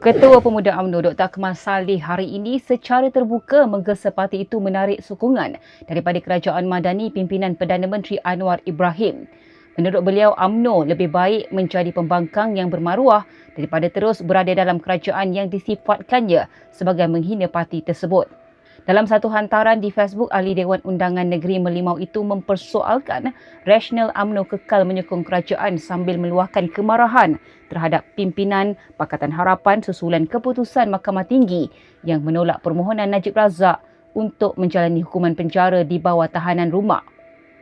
Ketua Pemuda UMNO Dr. Kemal Saleh hari ini secara terbuka menggesa parti itu menarik sokongan daripada kerajaan madani pimpinan Perdana Menteri Anwar Ibrahim. Menurut beliau, UMNO lebih baik menjadi pembangkang yang bermaruah daripada terus berada dalam kerajaan yang disifatkannya sebagai menghina parti tersebut. Dalam satu hantaran di Facebook, Ahli Dewan Undangan Negeri Melimau itu mempersoalkan rasional UMNO kekal menyokong kerajaan sambil meluahkan kemarahan terhadap pimpinan Pakatan Harapan susulan keputusan Mahkamah Tinggi yang menolak permohonan Najib Razak untuk menjalani hukuman penjara di bawah tahanan rumah.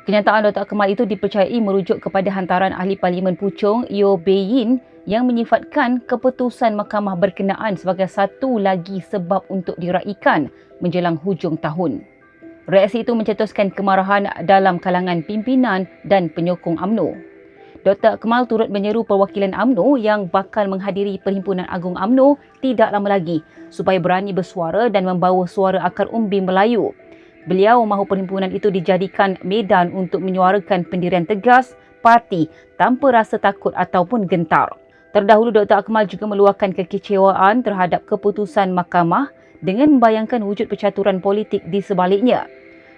Kenyataan Dr. Kemal itu dipercayai merujuk kepada hantaran Ahli Parlimen Puchong, Yeo Beyin yang menyifatkan keputusan mahkamah berkenaan sebagai satu lagi sebab untuk diraikan menjelang hujung tahun. Reaksi itu mencetuskan kemarahan dalam kalangan pimpinan dan penyokong AMNO. Dr. Kemal turut menyeru perwakilan AMNO yang bakal menghadiri Perhimpunan Agung AMNO tidak lama lagi supaya berani bersuara dan membawa suara akar umbi Melayu. Beliau mahu perhimpunan itu dijadikan medan untuk menyuarakan pendirian tegas parti tanpa rasa takut ataupun gentar. Terdahulu Dr. Akmal juga meluahkan kekecewaan terhadap keputusan mahkamah dengan membayangkan wujud percaturan politik di sebaliknya.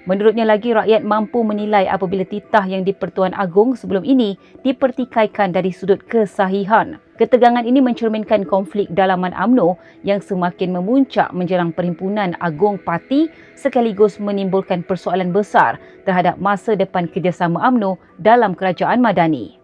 Menurutnya lagi rakyat mampu menilai apabila titah yang di Pertuan Agong sebelum ini dipertikaikan dari sudut kesahihan. Ketegangan ini mencerminkan konflik dalaman AMNO yang semakin memuncak menjelang perhimpunan Agong Parti sekaligus menimbulkan persoalan besar terhadap masa depan kerjasama AMNO dalam kerajaan madani.